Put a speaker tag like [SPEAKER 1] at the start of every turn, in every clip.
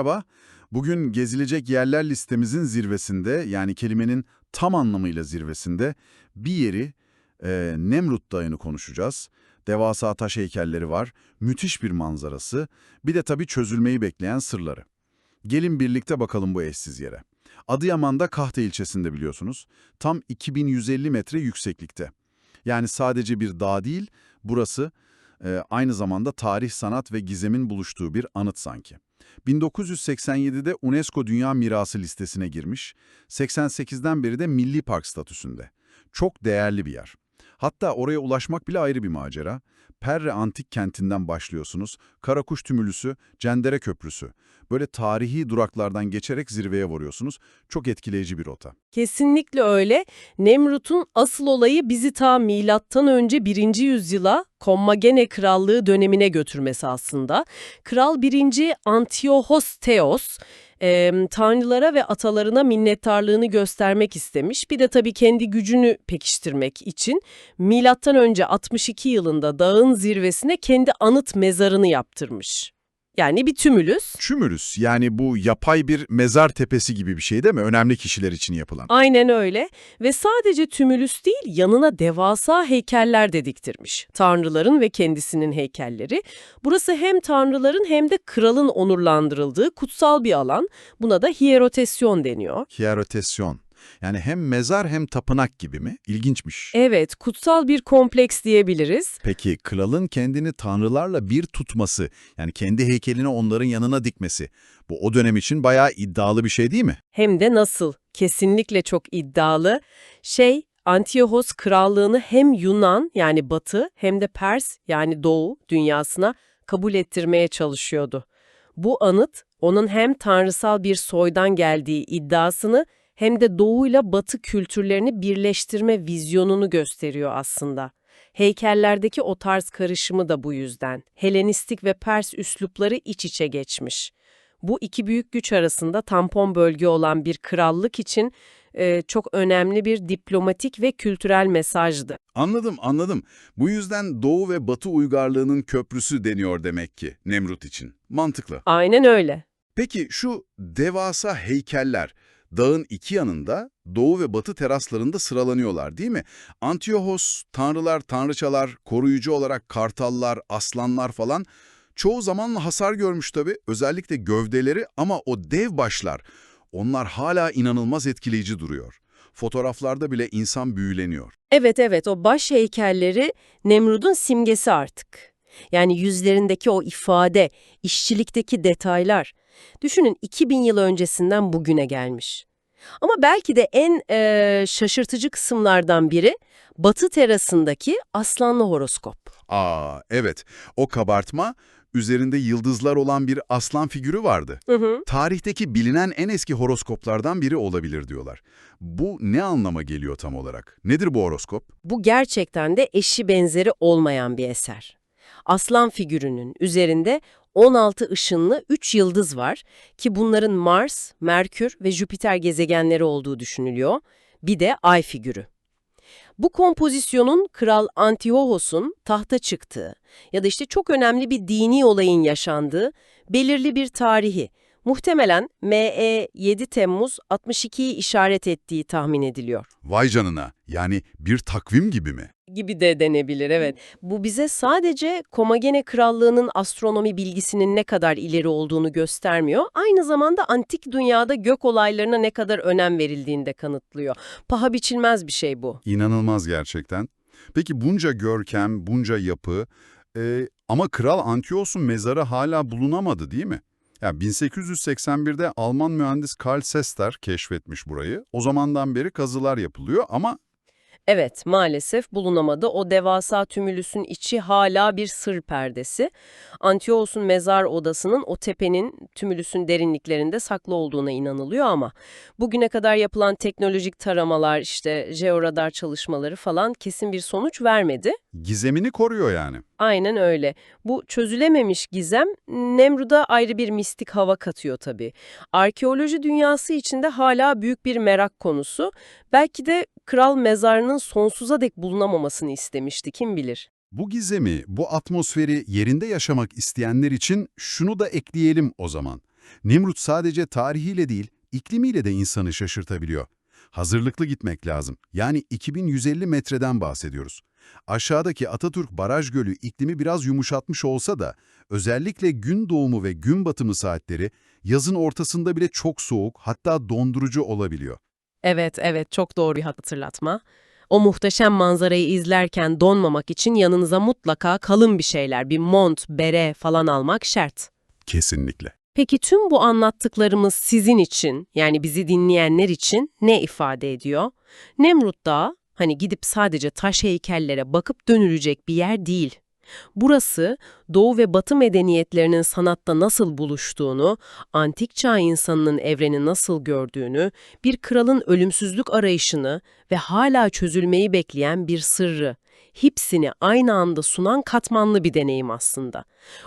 [SPEAKER 1] Merhaba. Bugün gezilecek yerler listemizin zirvesinde, yani kelimenin tam anlamıyla zirvesinde bir yeri, e, Nemrut Dağı'nı konuşacağız. Devasa taş heykelleri var, müthiş bir manzarası, bir de tabii çözülmeyi bekleyen sırları. Gelin birlikte bakalım bu eşsiz yere. Adıyaman'da Kahte ilçesinde biliyorsunuz. Tam 2150 metre yükseklikte. Yani sadece bir dağ değil, burası e, aynı zamanda tarih, sanat ve gizemin buluştuğu bir anıt sanki. 1987'de UNESCO Dünya Mirası listesine girmiş, 88'den beri de Milli Park statüsünde. Çok değerli bir yer. Hatta oraya ulaşmak bile ayrı bir macera. Perre Antik Kenti'nden başlıyorsunuz, Karakuş Tümülüsü, Cendere Köprüsü. Böyle tarihi duraklardan geçerek zirveye varıyorsunuz. Çok etkileyici bir rota.
[SPEAKER 2] Kesinlikle öyle. Nemrut'un asıl olayı bizi ta milattan önce 1. yüzyıla Kommagene Krallığı dönemine götürmesi aslında. Kral 1. Antiochos Theos e, tanrılara ve atalarına minnettarlığını göstermek istemiş. Bir de tabii kendi gücünü pekiştirmek için milattan önce 62 yılında dağın zirvesine kendi anıt mezarını yaptırmış. Yani bir tümülüs.
[SPEAKER 1] Çümürüs yani bu yapay bir mezar tepesi gibi bir şey değil mi? Önemli kişiler için yapılan.
[SPEAKER 2] Aynen öyle ve sadece tümülüs değil yanına devasa heykeller de diktirmiş. Tanrıların ve kendisinin heykelleri. Burası hem tanrıların hem de kralın onurlandırıldığı kutsal bir alan. Buna da hierotesyon deniyor.
[SPEAKER 1] Hierotesyon. Yani hem mezar hem tapınak gibi mi? İlginçmiş.
[SPEAKER 2] Evet, kutsal bir kompleks diyebiliriz.
[SPEAKER 1] Peki kralın kendini tanrılarla bir tutması, yani kendi heykelini onların yanına dikmesi, bu o dönem için bayağı iddialı bir şey değil mi?
[SPEAKER 2] Hem de nasıl? Kesinlikle çok iddialı. Şey, Antiochos krallığını hem Yunan yani Batı hem de Pers yani Doğu dünyasına kabul ettirmeye çalışıyordu. Bu anıt onun hem tanrısal bir soydan geldiği iddiasını hem de doğuyla batı kültürlerini birleştirme vizyonunu gösteriyor aslında. Heykellerdeki o tarz karışımı da bu yüzden. Helenistik ve Pers üslupları iç içe geçmiş. Bu iki büyük güç arasında tampon bölge olan bir krallık için e, çok önemli bir diplomatik ve kültürel mesajdı.
[SPEAKER 3] Anladım, anladım. Bu yüzden Doğu ve Batı uygarlığının köprüsü deniyor demek ki Nemrut için. Mantıklı.
[SPEAKER 2] Aynen öyle.
[SPEAKER 3] Peki şu devasa heykeller dağın iki yanında Doğu ve Batı teraslarında sıralanıyorlar değil mi? Antiochos, tanrılar, tanrıçalar, koruyucu olarak kartallar, aslanlar falan çoğu zamanla hasar görmüş tabii. Özellikle gövdeleri ama o dev başlar. Onlar hala inanılmaz etkileyici duruyor. Fotoğraflarda bile insan büyüleniyor.
[SPEAKER 2] Evet evet o baş heykelleri Nemrud'un simgesi artık. Yani yüzlerindeki o ifade, işçilikteki detaylar. Düşünün 2000 yıl öncesinden bugüne gelmiş. Ama belki de en eee, şaşırtıcı kısımlardan biri batı terasındaki aslanlı horoskop.
[SPEAKER 3] Aa evet, o kabartma üzerinde yıldızlar olan bir aslan figürü vardı.
[SPEAKER 2] Hı hı.
[SPEAKER 3] Tarihteki bilinen en eski horoskoplardan biri olabilir diyorlar. Bu ne anlama geliyor tam olarak? Nedir bu horoskop?
[SPEAKER 2] Bu gerçekten de eşi benzeri olmayan bir eser. Aslan figürünün üzerinde 16 ışınlı 3 yıldız var ki bunların Mars, Merkür ve Jüpiter gezegenleri olduğu düşünülüyor. Bir de ay figürü. Bu kompozisyonun Kral Antiochos'un tahta çıktığı ya da işte çok önemli bir dini olayın yaşandığı belirli bir tarihi, muhtemelen ME 7 Temmuz 62'yi işaret ettiği tahmin ediliyor.
[SPEAKER 3] Vay canına, yani bir takvim gibi mi?
[SPEAKER 2] gibi de denebilir evet. Bu bize sadece Komagene Krallığı'nın astronomi bilgisinin ne kadar ileri olduğunu göstermiyor, aynı zamanda antik dünyada gök olaylarına ne kadar önem verildiğini de kanıtlıyor. Paha biçilmez bir şey bu.
[SPEAKER 3] İnanılmaz gerçekten. Peki bunca görkem, bunca yapı e, ama Kral Antiochos'un mezarı hala bulunamadı değil mi? Ya 1881'de Alman mühendis Karl Sester keşfetmiş burayı. O zamandan beri kazılar yapılıyor ama
[SPEAKER 2] Evet, maalesef bulunamadı. O devasa tümülüsün içi hala bir sır perdesi. Antiochos'un mezar odasının o tepenin tümülüsün derinliklerinde saklı olduğuna inanılıyor ama bugüne kadar yapılan teknolojik taramalar, işte jeoradar çalışmaları falan kesin bir sonuç vermedi.
[SPEAKER 3] gizemini koruyor yani.
[SPEAKER 2] Aynen öyle. Bu çözülememiş gizem Nemrut'a ayrı bir mistik hava katıyor tabii. Arkeoloji dünyası içinde hala büyük bir merak konusu. Belki de kral mezarının sonsuza dek bulunamamasını istemişti kim bilir.
[SPEAKER 3] Bu gizemi, bu atmosferi yerinde yaşamak isteyenler için şunu da ekleyelim o zaman. Nemrut sadece tarihiyle değil, iklimiyle de insanı şaşırtabiliyor. Hazırlıklı gitmek lazım. Yani 2150 metreden bahsediyoruz. Aşağıdaki Atatürk Baraj Gölü iklimi biraz yumuşatmış olsa da özellikle gün doğumu ve gün batımı saatleri yazın ortasında bile çok soğuk hatta dondurucu olabiliyor.
[SPEAKER 2] Evet, evet çok doğru bir hatırlatma. O muhteşem manzarayı izlerken donmamak için yanınıza mutlaka kalın bir şeyler, bir mont, bere falan almak şart.
[SPEAKER 3] Kesinlikle.
[SPEAKER 2] Peki tüm bu anlattıklarımız sizin için, yani bizi dinleyenler için ne ifade ediyor? Nemrut Dağı, hani gidip sadece taş heykellere bakıp dönülecek bir yer değil. Burası, Doğu ve Batı medeniyetlerinin sanatta nasıl buluştuğunu, antik çağ insanının evreni nasıl gördüğünü, bir kralın ölümsüzlük arayışını ve hala çözülmeyi bekleyen bir sırrı, hepsini aynı anda sunan katmanlı bir deneyim aslında.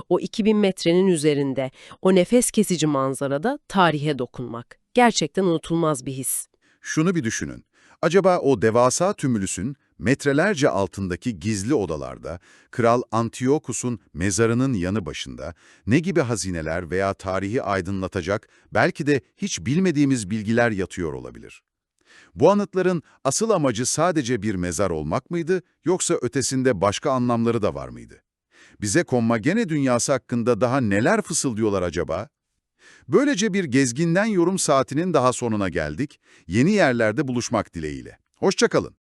[SPEAKER 2] O 2000 metrenin üzerinde, o nefes kesici manzarada tarihe dokunmak. Gerçekten unutulmaz bir his.
[SPEAKER 3] Şunu bir düşünün. Acaba o devasa tümülüsün metrelerce altındaki gizli odalarda, Kral Antiokus'un mezarının yanı başında ne gibi hazineler veya tarihi aydınlatacak, belki de hiç bilmediğimiz bilgiler yatıyor olabilir? Bu anıtların asıl amacı sadece bir mezar olmak mıydı, yoksa ötesinde başka anlamları da var mıydı? Bize Kommagene dünyası hakkında daha neler fısıldıyorlar acaba? Böylece bir gezginden yorum saatinin daha sonuna geldik. Yeni yerlerde buluşmak dileğiyle. Hoşçakalın.